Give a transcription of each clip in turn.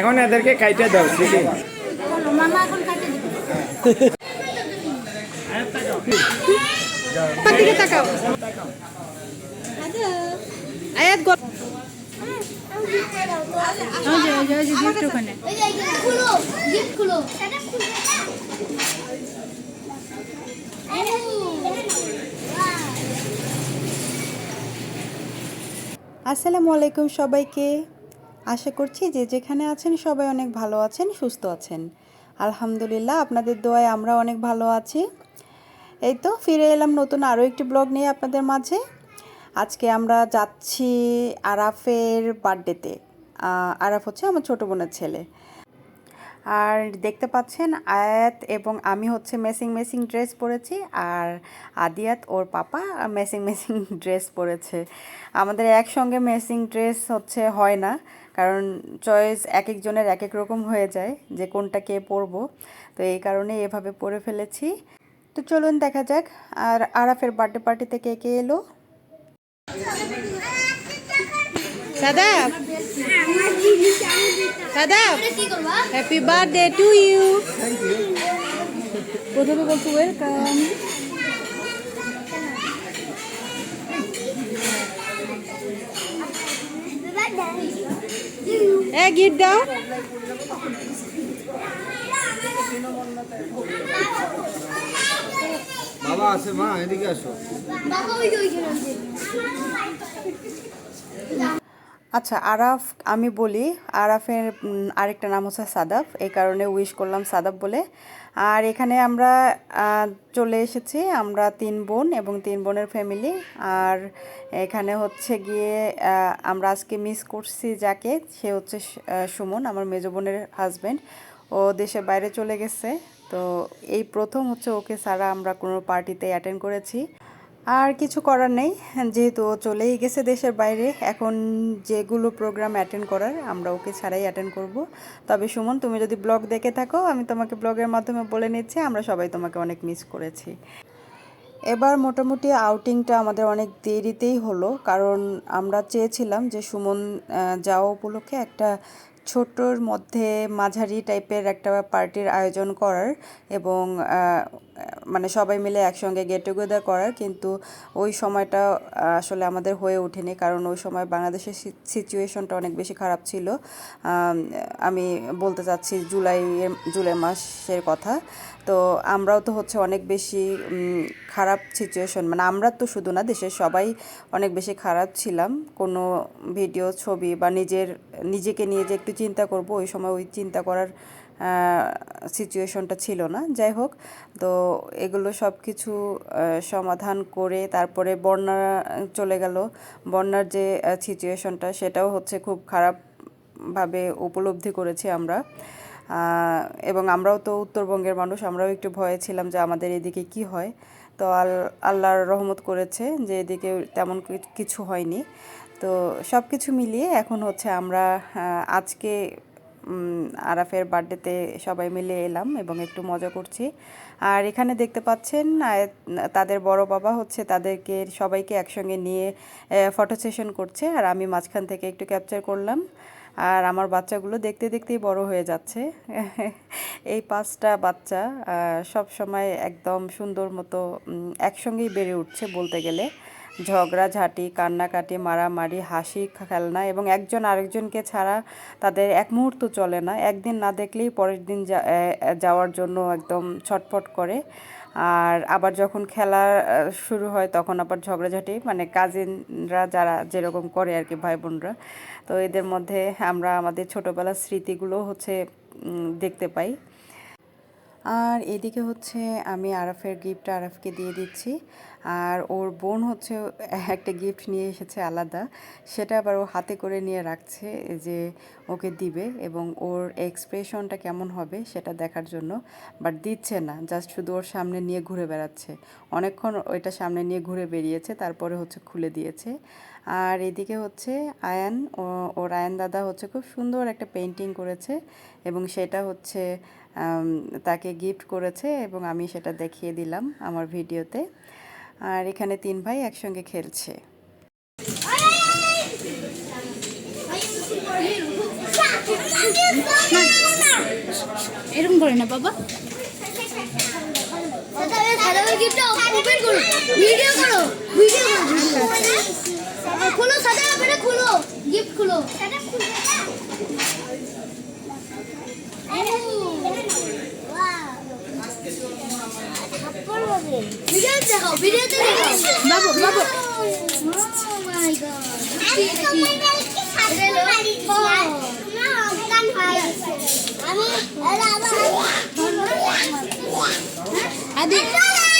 এখন এদেরকে কাইটে দাও খুলো আসসালামু আলাইকুম সবাইকে। আশা করছি যে যেখানে আছেন সবাই অনেক ভালো আছেন, সুস্থ আছেন। আলহামদুলিল্লাহ, আপনাদের দোয়ায় আমরা অনেক ভালো আছি। এই তো, ফিরে এলাম নতুন আরও একটি ব্লগ নিয়ে আপনাদের মাঝে। আজকে আমরা যাচ্ছি আরাফের বার্থডেতে। আরাফ হচ্ছে আমার ছোটো বোনের ছেলে। আর দেখতে পাচ্ছেন, আয়াত এবং আমি হচ্ছে মেসিং মেসিং ড্রেস পরেছি আর আদিয়াত, ওর পাপা মেসিং মেসিং ড্রেস পরেছে। আমাদের একসঙ্গে মেসিং ড্রেস হচ্ছে হয় না। কারণ চয়েস এক একজনের এক এক রকম হয়ে যায় যে কোনটা কে পরবো। তো এই কারণে এভাবে পরে ফেলেছি। তো চলুন দেখা যাক আর আরাফের বার্থডে পার্টিতে কে কে এলো? Shadab Shadab happy birthday to you প্রথমে বলছো ওয়েলকাম এ গিফট দাও বাবা আছে মা এদিকে আসো বাবা ওই ওই যে ওই যে। আচ্ছা আরাফ, আমি বলি, আরাফের আরেকটা নাম হচ্ছে সাদাফ এই কারণে উইশ করলাম সাদাফ বলে। আর এখানে আমরা চলে এসেছি, আমরা তিন বোন এবং তিন বোনের ফ্যামিলি আর এখানে হচ্ছে গিয়ে আমরা আজকে মিস করছি যাকে, সে হচ্ছে সুমন, আমার মেজো বোনের হাজব্যান্ড ও দেশের বাইরে চলে গেছে। তো এই প্রথম হচ্ছে ওকে ছাড়া আমরা কোনো পার্টিতে অ্যাটেন্ড করেছি। আর কিছু করার নেই, যেহেতু ও চলেই গেছে দেশের বাইরে। এখন যেগুলো প্রোগ্রাম অ্যাটেন্ড করার, আমরা ওকে ছাড়াই অ্যাটেন্ড করব। তবে সুমন, তুমি যদি ব্লগ দেখে থাকো, আমি তোমাকে ব্লগের মাধ্যমে বলে নিচ্ছি, আমরা সবাই তোমাকে অনেক মিস করেছি। এবার মোটামুটি আউটিংটা আমাদের অনেক দেরিতেই হলো, কারণ আমরা চেয়েছিলাম যে সুমন যাওয়া উপলক্ষে একটা ছোটোর মধ্যে মাঝারি টাইপের একটা পার্টির আয়োজন করার এবং মানে সবাই মিলে একসঙ্গে গেট টুগেদার করার, কিন্তু ওই সময়টা আসলে আমাদের হয়ে ওঠেনি। কারণ ওই সময় বাংলাদেশের সিচুয়েশনটা অনেক বেশি খারাপ ছিল। আমি বলতে চাচ্ছি জুলাই জুলাই মাসের কথা। তো আমরাও তো হচ্ছে অনেক বেশি খারাপ সিচুয়েশন মানে আমরা তো শুধু না, দেশের সবাই অনেক বেশি খারাপ ছিলাম। কোনো ভিডিও ছবি বা নিজের, নিজেকে নিয়ে যে একটু চিন্তা করব, ওই সময় ওই চিন্তা করার সিচুয়েশনটা ছিল না। যাই হোক, তো এগুলো সব কিছু সমাধান করে তারপরে বন্যা চলে গেল। বন্যার যে সিচুয়েশনটা সেটাও হচ্ছে খুব খারাপভাবে উপলব্ধি করেছি আমরা। এবং আমরাও তো উত্তরবঙ্গের মানুষ, আমরাও একটু ভয়ে ছিলাম যে আমাদের এদিকে কি হয়। তো আল, আল্লাহর রহমত করেছে যে এদিকে তেমন কিছু হয়নি। তো সব কিছু মিলিয়ে এখন হচ্ছে আমরা আজকে আরাফের বার্থডেতে সবাই মিলে এলাম এবং একটু মজা করছি। আর এখানে দেখতে পাচ্ছেন তাদের বড় বাবা হচ্ছে তাদেরকে সবাইকে একসঙ্গে নিয়ে ফটো সেশন করছে। আর আমি মাঝখান থেকে একটু ক্যাপচার করলাম। আর আমার বাচ্চাগুলো দেখতে দেখতেই বড় হয়ে যাচ্ছে। এই পাঁচটা বাচ্চা সব সময় একদম সুন্দর মতো একসঙ্গেই বেড়ে উঠছে বলতে গেলে। ঝগড়া, ঝাঁটি, কান্নাকাটি, মারামারি, হাসি, খেলনা এবং একজন আরেকজনকে ছাড়া তাদের এক মুহূর্ত চলে না। একদিন না দেখলেই পরের দিন যাওয়ার জন্য একদম ছটফট করে। আর আবার যখন খেলা শুরু হয় তখন আবার ঝগড়াঝাটি মানে কাজিনরা যারা যেরকম করে আর কি ভাই বোনরা তো এদের মধ্যে আমরা আমাদের ছোটোবেলার স্মৃতিগুলো হচ্ছে দেখতে পাই। আর এদিকে হচ্ছে আমি আরাফের গিফটটা আরাফকে দিয়ে দিচ্ছি। আর ওর বোন হচ্ছে একটা গিফট নিয়ে এসেছে আলাদা। সেটা আবার ও হাতে করে নিয়ে রাখছে যে ওকে দিবে এবং ওর এক্সপ্রেশনটা কেমন হবে সেটা দেখার জন্য। বাট দিচ্ছে না জাস্ট শুধু ওর সামনে নিয়ে ঘুরে বেড়াচ্ছে। অনেকক্ষণ ওইটা সামনে নিয়ে ঘুরে বেরিয়েছে তারপরে হচ্ছে খুলে দিয়েছে। আর এদিকে হচ্ছে আয়ান, ও- ওর আয়ান দাদা হচ্ছে খুব সুন্দর একটা পেন্টিং করেছে এবং সেটা হচ্ছে তাকে গিফট করেছে এবং আমি সেটা দেখিয়ে দিলাম আমার ভিডিওতে। আর এখানে তিন ভাই একসঙ্গে খেলছে. এরকম করে না বাবা। ভিডিও করো ভিডিও করো। খুলো সাদা খুলো গিফট খুলো সাদা খুলো। ভিডিও দেখো ভিডিওতে দেখো বাবু বাবু Oh my god. আদি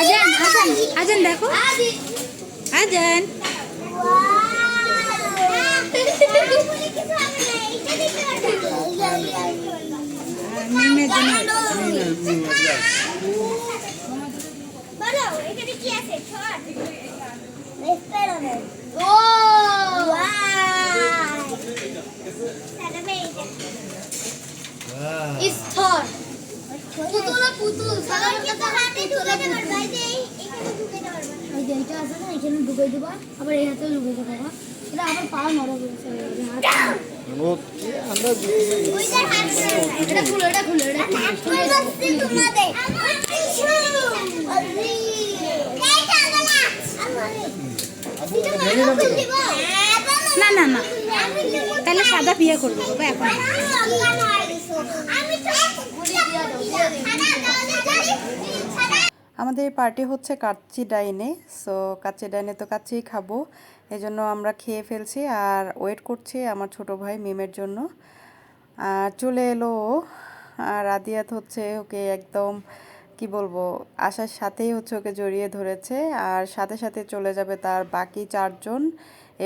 আজান আজান আজান দেখো Thor. পুতুল আর পুতুল সাদার কথা হাতে ঢুকে দেবার বাইরে এখানে ঢুকে দেবার ওই যে এটা আছে না এখানে ঢুকে দেবা আবার এই হাতে ঢুকে দেবা এটা আবার পা নড়া বলেছে আমরা এটা খুলো এটা খুলো এটা তোমাদের না না না। তাহলে সাদা বিয়ে করব, বাবা, এখন। আমাদের পার্টি হচ্ছে কাচ্চি ডাইনে সো কাচ্চি ডাইনে তো কাচ্চিই খাব। এই জন্য আমরা খেয়ে ফেলছি আর ওয়েট করছি আমার ছোট ভাই মিমের জন্য। আর চলে এলো। আর আদিয়াত হচ্ছে ওকে একদম কি বলব আসার সাথেই হচ্ছে ওকে জড়িয়ে ধরেছে। আর সাথে সাথে চলে যাবে তার বাকি চারজন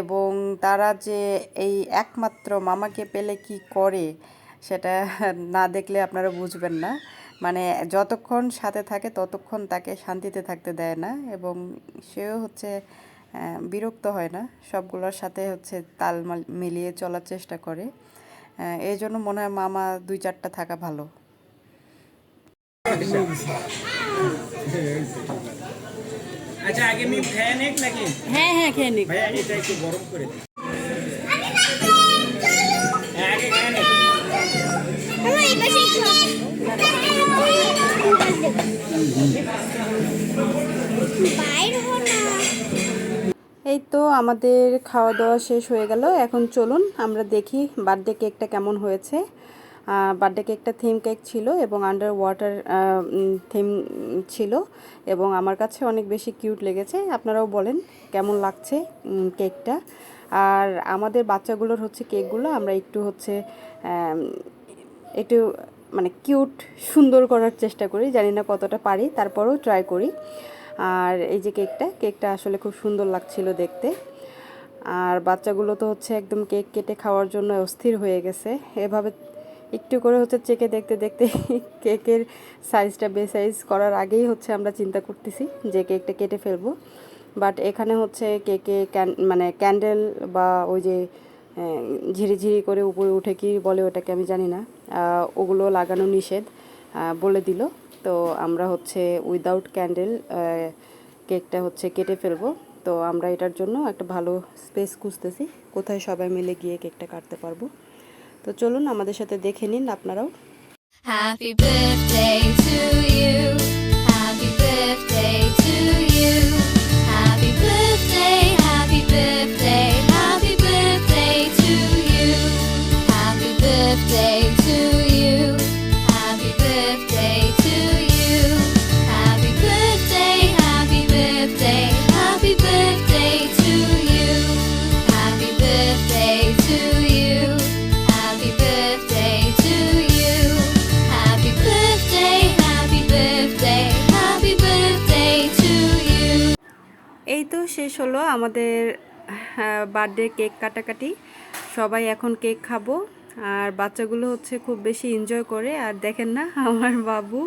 এবং তারা যে এই একমাত্র মামাকে পেলে কি করে, সেটা না দেখলে আপনারা বুঝবেন না। মানে যতক্ষণ সাথে থাকে ততক্ষণ তাকে শান্তিতে থাকতে দেয় না এবং সেও হচ্ছে বিরক্ত হয় না। সবগুলোর সাথে হচ্ছে তাল মিলিয়ে চলার চেষ্টা করে। এই জন্য মনে হয় মামা দুই চারটা থাকা ভালো। আচ্ছা আগে আমি ফ্যান এক নাকি? হ্যাঁ হ্যাঁ খেয়ে নিক। ভাইয়া এটা একটু গরম করে হ্যাঁ আগে খেয়ে নিন। এই তো আমাদের খাওয়া দাওয়া শেষ হয়ে গেল। এখন চলুন আমরা দেখি বার্থডে কেকটা কেমন হয়েছে। বার্থডে কেকটা থিম কেক ছিল এবং আন্ডার ওয়াটার থিম ছিল এবং আমার কাছে অনেক বেশি কিউট লেগেছে। আপনারাও বলেন কেমন লাগছে কেকটা আর আমাদের বাচ্চাগুলোর হচ্ছে কেকগুলো আমরা একটু হচ্ছে একটু মানে কিউট সুন্দর করার চেষ্টা করি। জানি না কতটা পারি, তারপরেও ট্রাই করি। আর এই যে কেকটা কেকটা আসলে খুব সুন্দর লাগছিল দেখতে। আর বাচ্চাগুলো তো হচ্ছে একদম কেক কেটে খাওয়ার জন্য অস্থির হয়ে গেছে। এভাবে একটু করে হচ্ছে চেকে দেখতে দেখতে কেকের সাইজটা বে সাইজ করার আগেই হচ্ছে আমরা চিন্তা করতেছি যে কেকটা কেটে ফেলব। বাট এখানে হচ্ছে কেকে ক্যান মানে ক্যান্ডেল বা ওই যে ঝিরিঝিরি করে উপরে উঠে কি বলে ওটাকে আমি জানি না। ওগুলো লাগানো নিষেধ বলে দিল। তো আমরা হচ্ছে উইদাউট ক্যান্ডেল কেকটা হচ্ছে কেটে ফেলব। তো আমরা এটার জন্য একটা ভালো স্পেস খুঁজতেছি। কোথায় সবাই মিলে গিয়ে কেকটা কাটতে পারব। তো চলুন আমাদের সাথে দেখে নিন আপনারাও you. Happy birthday to you. এই তো শেষ হলো আমাদের বার্থডে কেক কাটাকাটি। সবাই এখন কেক খাব। আর বাচ্চাগুলো হচ্ছে খুব বেশি এনজয় করে। আর দেখেন না, আমার বাবু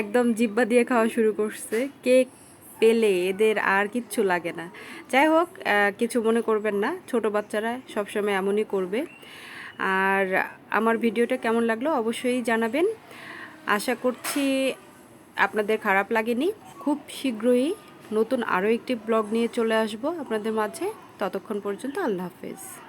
একদম জিব্বা দিয়ে খাওয়া শুরু করছে। কেক পেলে এদের আর কিচ্ছু লাগে না। যাই হোক কিছু মনে করবেন না। ছোট বাচ্চারা সবসময় এমনই করবে। আর আমার ভিডিওটা কেমন লাগল অবশ্যই জানাবেন। আশা করছি আপনাদের খারাপ লাগেনি। খুব শীঘ্রই নতুন আরও একটি ব্লগ নিয়ে চলে আসব আপনাদের মাঝে। ততক্ষণ পর্যন্ত আল্লাহ হাফেজ।